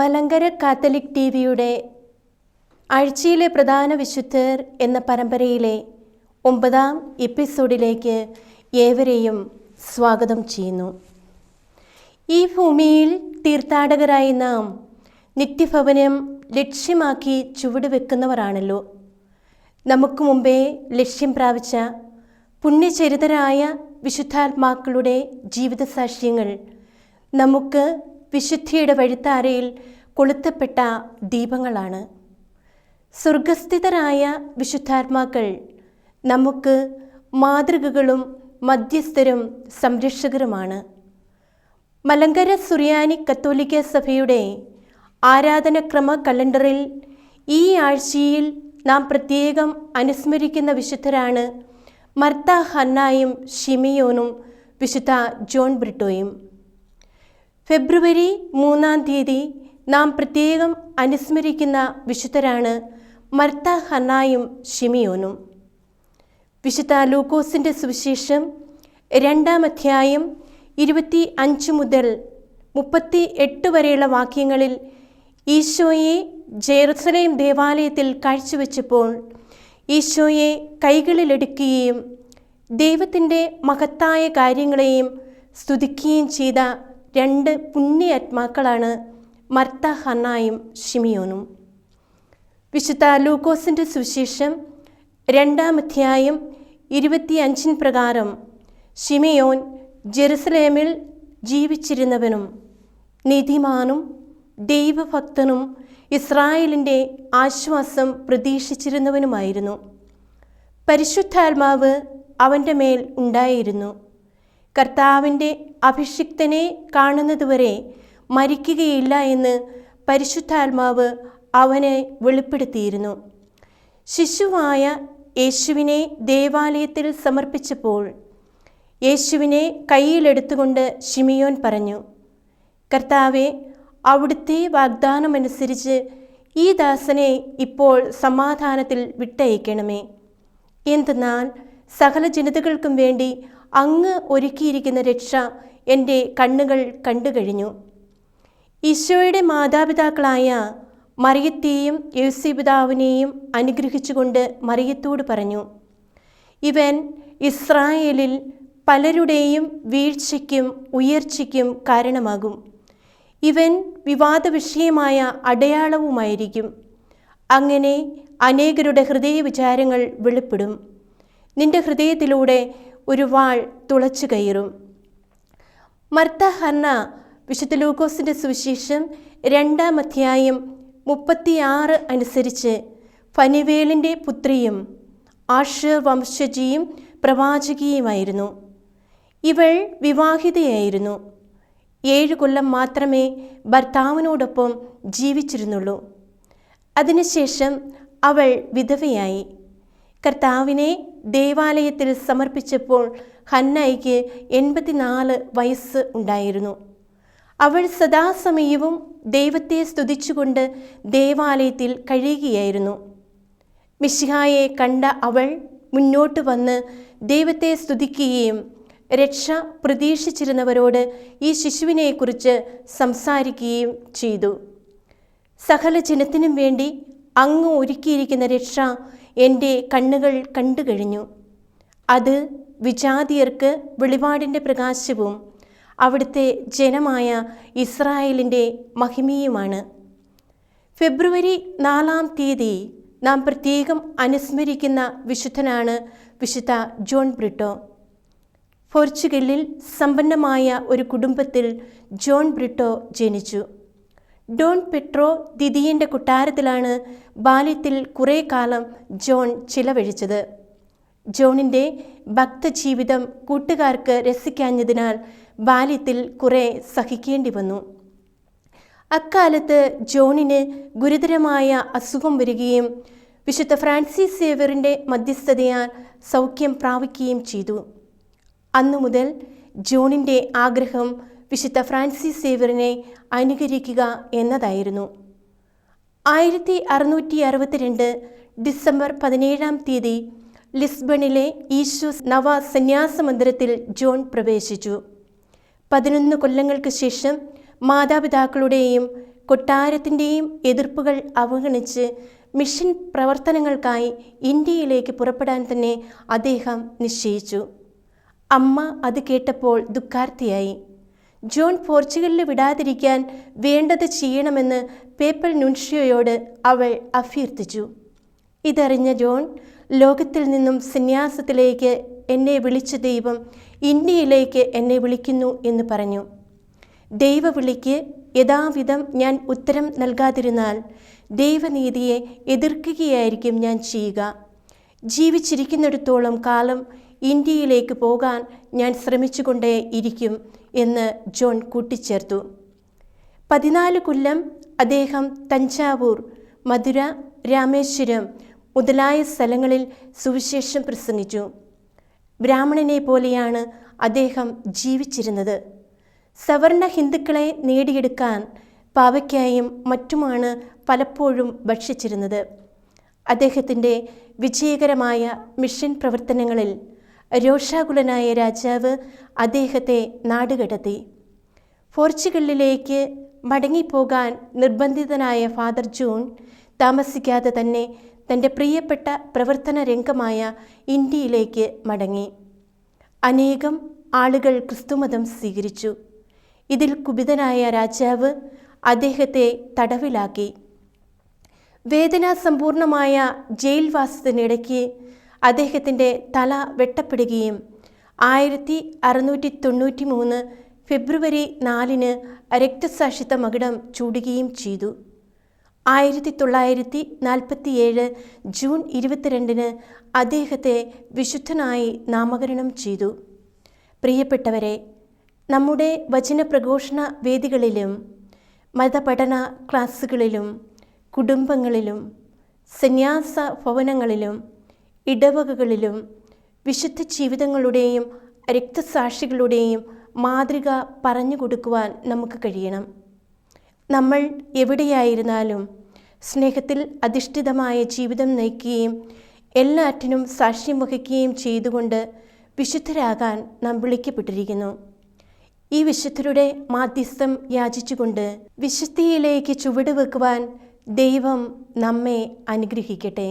Malankara Catholic T വിയുടെ ആഴ്ചയിലെ പ്രധാന വിശുദ്ധർ എന്ന പരമ്പരയിലെ ഒമ്പതാം എപ്പിസോഡിലേക്ക് ഏവരെയും സ്വാഗതം ചെയ്യുന്നു. ഈ ഭൂമിയിൽ തീർത്ഥാടകരായി നാം നിത്യഭവനം ലക്ഷ്യമാക്കി ചുവടുവെക്കുന്നവരാണല്ലോ നമുക്ക് മുമ്പേ ലക്ഷ്യം പ്രാപിച്ച പുണ്യചരിതരായ വിശുദ്ധാത്മാക്കളുടെ ജീവിത ജീവിതസാക്ഷ്യങ്ങൾ നമുക്ക് വിശുദ്ധിയുടെ വഴിത്താരയിൽ കൊളുത്തപ്പെട്ട ദീപങ്ങളാണ്. സ്വർഗസ്ഥിതരായ വിശുദ്ധാത്മാക്കൾ നമുക്ക് മാതൃകകളും മധ്യസ്ഥരും സംരക്ഷകരുമാണ്. മലങ്കര സുറിയാനി കത്തോലിക്ക സഭയുടെ ആരാധനക്രമ കലണ്ടറിൽ ഈ ആഴ്ചയിൽ നാം പ്രത്യേകം അനുസ്മരിക്കുന്ന വിശുദ്ധരാണ് മർത്ത ഹന്നായും ഷിമിയോനും വിശുദ്ധ ജോൺ ബ്രിട്ടോയും. ഫെബ്രുവരി മൂന്നാം തീയതി നാം പ്രത്യേകം അനുസ്മരിക്കുന്ന വിശുദ്ധരാണ് മർത്ത ഹന്നായും ഷിമിയോനും വിശുദ്ധ ലൂക്കോസിന്റെ സുവിശേഷം രണ്ടാം അധ്യായം ഇരുപത്തി അഞ്ച് മുതൽ മുപ്പത്തി എട്ട് വരെയുള്ള വാക്യങ്ങളിൽ ഈശോയെ ജെറുസലേം ദേവാലയത്തിൽ കാഴ്ചവെച്ചപ്പോൾ ഈശോയെ കൈകളിലെടുക്കുകയും ദൈവത്തിന്റെ മഹത്തായ കാര്യങ്ങളെയും സ്തുതിക്കുകയും ചെയ്ത രണ്ട് പുണ്യാത്മാക്കളാണ് മർത്ത ഹന്നായും ഷിമിയോനും വിശുദ്ധ ലൂക്കോസിന്റെ സുവിശേഷം രണ്ടാം അധ്യായം ഇരുപത്തി അഞ്ചിൻ പ്രകാരം ഷിമിയോൻ ജെറുസലേമിൽ ജീവിച്ചിരുന്നവനും നീതിമാനും ദൈവഭക്തനും ഇസ്രായേലിന്റെ ആശ്വാസം പ്രതീക്ഷിച്ചിരുന്നവനുമായിരുന്നു. പരിശുദ്ധാത്മാവ് അവന്റെ മേൽ ഉണ്ടായിരുന്നു. കർത്താവിന്റെ അഭിഷിക്തനെ കാണുന്നതുവരെ മരിക്കുകയില്ല എന്ന് പരിശുദ്ധാത്മാവ് അവനെ വെളിപ്പെടുത്തിയിരുന്നു. ശിശുവായ യേശുവിനെ ദേവാലയത്തിൽ സമർപ്പിച്ചപ്പോൾ യേശുവിനെ കയ്യിലെടുത്തുകൊണ്ട് ഷിമിയോൻ പറഞ്ഞു കർത്താവെ അവിടുത്തെ വാഗ്ദാനമനുസരിച്ച് ഈ ദാസനെ ഇപ്പോൾ സമാധാനത്തിൽ വിട്ടയക്കണമേ. എന്തെന്നാൽ സകല ജനതകൾക്കും വേണ്ടി അങ്ങ് ഒരുക്കിയിരിക്കുന്ന രക്ഷ എന്റെ കണ്ണുകൾ കണ്ടു കഴിഞ്ഞു ഈശോയുടെ മാതാപിതാക്കളായ മറിയത്തെയും യേസുപിതാവിനെയും അനുഗ്രഹിച്ചുകൊണ്ട് മറിയത്തോട് പറഞ്ഞു ഇവൻ ഇസ്രായേലിൽ പലരുടെയും വീഴ്ചയ്ക്കും ഉയർച്ചയ്ക്കും കാരണമാകും. ഇവൻ വിവാദ വിഷയമായ അടയാളവുമായിരിക്കും. അങ്ങനെ അനേകരുടെ ഹൃദയ വിചാരങ്ങൾ വെളിപ്പെടും. നിന്റെ ഹൃദയത്തിലൂടെ ഒരു വാൾ തുളച്ചു കയറും. മർത്ത ഹർണ വിശുദ്ധ ലൂക്കോസിന്റെ സുവിശേഷം രണ്ടാം അധ്യായം മുപ്പത്തിയാറ് അനുസരിച്ച് ഫനിവേലിന്റെ പുത്രിയും ആഷർ വംശജിയും പ്രവാചകിയുമായിരുന്നു. ഇവൾ വിവാഹിതയായിരുന്നു. ഏഴ് കൊല്ലം മാത്രമേ ഭർത്താവിനോടൊപ്പം ജീവിച്ചിരുന്നുള്ളൂ. അതിനുശേഷം അവൾ വിധവയായി. കർത്താവിനെ ദേവാലയത്തിൽ സമർപ്പിച്ചപ്പോൾ ഹന്നായിക്ക് എൺപത്തിനാല് വയസ്സ് ഉണ്ടായിരുന്നു. അവൾ സദാസമയവും ദൈവത്തെ സ്തുതിച്ചുകൊണ്ട് ദേവാലയത്തിൽ കഴിയുകയായിരുന്നു. മിശിഹായെ കണ്ട അവൾ മുന്നോട്ട് വന്ന് ദൈവത്തെ സ്തുതിക്കുകയും രക്ഷ പ്രതീക്ഷിച്ചിരുന്നവരോട് ഈ ശിശുവിനെക്കുറിച്ച് സംസാരിക്കുകയും ചെയ്തു. സകല ജനത്തിനും വേണ്ടി അങ്ങ് ഒരുക്കിയിരിക്കുന്ന രക്ഷ എന്റെ കണ്ണുകൾ കണ്ടു കഴിഞ്ഞു. അത് വിജാതിയർക്ക് വെളിപാടിന്റെ പ്രകാശവും അവിടുത്തെ ജനമായ ഇസ്രായേലിന്റെ മഹിമയുമാണ്. ഫെബ്രുവരി നാലാം തീയതി നാം പ്രത്യേകം അനുസ്മരിക്കുന്ന വിശുദ്ധനാണ് വിശുദ്ധ ജോൺ ബ്രിട്ടോ. പോർച്ചുഗലിൽ സമ്പന്നമായ ഒരു കുടുംബത്തിൽ ജോൺ ബ്രിട്ടോ ജനിച്ചു. ഡോൺ പെട്രോ ദിദിയന്റെ കൊട്ടാരത്തിലാണ് ബാല്യത്തിൽ കുറേ കാലം ജോൺ ചിലവഴിച്ചത്. ജോണിന്റെ ഭക്തജീവിതം കൂട്ടുകാർക്ക് രസിക്കാഞ്ഞതിനാൽ ബാല്യത്തിൽ കുറേ സഹിക്കേണ്ടി വന്നു. അക്കാലത്ത് ജോണിന് ഗുരുതരമായ അസുഖം വരികയും വിശുദ്ധ ഫ്രാൻസിസ് സേവറിന്റെ മധ്യസ്ഥതയാൽ സൗഖ്യം പ്രാപിക്കുകയും ചെയ്തു. അന്നു മുതൽ ജോണിന്റെ ആഗ്രഹം വിശുദ്ധ ഫ്രാൻസിസ് സേവറിനെ അനുകരിക്കുക എന്നതായിരുന്നു. ആയിരത്തി അറുന്നൂറ്റി അറുപത്തിരണ്ട് ഡിസംബർ പതിനേഴാം തീയതി ലിസ്ബണിലെ ഈശോസ് നവ സന്യാസ മന്ദിരത്തിൽ ജോൺ പ്രവേശിച്ചു. പതിനൊന്ന് കൊല്ലങ്ങൾക്ക് ശേഷം മാതാപിതാക്കളുടെയും കൊട്ടാരത്തിന്റെയും എതിർപ്പുകൾ അവഗണിച്ച് മിഷൻ പ്രവർത്തനങ്ങൾക്കായി ഇന്ത്യയിലേക്ക് പുറപ്പെടാൻ തന്നെ അദ്ദേഹം നിശ്ചയിച്ചു. അമ്മ അത് കേട്ടപ്പോൾ ദുഃഖാർത്തിയായി ജോൺ പോർച്ചുഗലിൽ വിടാതിരിക്കാൻ വേണ്ടത് ചെയ്യണമെന്ന് പേപ്പൽ നുൻഷിയോയോട് അവൾ അഭ്യർത്ഥിച്ചു. ഇതറിഞ്ഞ ജോൺ ലോകത്തിൽ നിന്നും സന്യാസത്തിലേക്ക് എന്നെ വിളിച്ച ദൈവം ഇന്ത്യയിലേക്ക് എന്നെ വിളിക്കുന്നു എന്ന് പറഞ്ഞു. ദൈവവിളിക്ക് യഥാവിധം ഞാൻ ഉത്തരം നൽകാതിരുന്നാൽ ദൈവനീതിയെ എതിർക്കുകയായിരിക്കും ഞാൻ ചെയ്യുക. ജീവിച്ചിരിക്കുന്നിടത്തോളം കാലം ഇന്ത്യയിലേക്ക് പോകാൻ ഞാൻ ശ്രമിച്ചുകൊണ്ടേ ഇരിക്കും. എന്ന് ജോൺ കൂട്ടിച്ചേർത്തു. പതിനാല് കൊല്ലം അദ്ദേഹം തഞ്ചാവൂർ മധുര രാമേശ്വരം മുതലായ സ്ഥലങ്ങളിൽ സുവിശേഷം പ്രസംഗിച്ചു. ബ്രാഹ്മണനെ പോലെയാണ് അദ്ദേഹം ജീവിച്ചിരുന്നത്. സവർണ ഹിന്ദുക്കളെ നേടിയെടുക്കാൻ പാവയ്ക്കായും മറ്റുമാണ് പലപ്പോഴും ഭക്ഷിച്ചിരുന്നത്. അദ്ദേഹത്തിന്റെ വിജയകരമായ മിഷൻ പ്രവർത്തനങ്ങളിൽ രോഷാകുലനായ രാജാവ് അദ്ദേഹത്തെ നാടുകടത്തി. പോർച്ചുഗലിലേക്ക് മടങ്ങിപ്പോകാൻ നിർബന്ധിതനായ ഫാദർ ജൂൺ താമസിക്കാതെ തന്നെ തന്റെ പ്രിയപ്പെട്ട പ്രവർത്തന രംഗമായ ഇന്ത്യയിലേക്ക് മടങ്ങി. അനേകം ആളുകൾ ക്രിസ്തുമതം സ്വീകരിച്ചു. ഇതിൽ കുപിതനായ രാജാവ് അദ്ദേഹത്തെ തടവിലാക്കി. വേദനാസമ്പൂർണമായ ജയിൽവാസത്തിനിടയ്ക്ക് അദ്ദേഹത്തിന്റെ തല വെട്ടപ്പെടുകയും ആയിരത്തി അറുന്നൂറ്റി തൊണ്ണൂറ്റി മൂന്ന് ഫെബ്രുവരി നാലിന് രക്തസാക്ഷിത്വ മകുടം ചൂടുകയും ചെയ്തു. ആയിരത്തി തൊള്ളായിരത്തി നാൽപ്പത്തിയേഴ് ജൂൺ ഇരുപത്തിരണ്ടിന് അദ്ദേഹത്തെ വിശുദ്ധനായി നാമകരണം ചെയ്തു. പ്രിയപ്പെട്ടവരെ നമ്മുടെ വചനപ്രഘോഷണ വേദികളിലും മതപഠന ക്ലാസ്സുകളിലും കുടുംബങ്ങളിലും സന്യാസ ഭവനങ്ങളിലും ഇടവകകളിലും വിശുദ്ധ ജീവിതങ്ങളുടെയും രക്തസാക്ഷികളുടെയും മാതൃക പറഞ്ഞു കൊടുക്കുവാൻ നമുക്ക് കഴിയണം. നമ്മൾ എവിടെയായിരുന്നാലും സ്നേഹത്തിൽ അധിഷ്ഠിതമായ ജീവിതം നയിക്കുകയും എല്ലാറ്റിനും സാക്ഷ്യം വഹിക്കുകയും ചെയ്തുകൊണ്ട് വിശുദ്ധരാകാൻ നാം വിളിക്കപ്പെട്ടിരിക്കുന്നു. ഈ വിശുദ്ധരുടെ മാധ്യസ്ഥം യാചിച്ചുകൊണ്ട് വിശുദ്ധിയിലേക്ക് ചുവടുവെക്കുവാൻ ദൈവം നമ്മെ അനുഗ്രഹിക്കട്ടെ.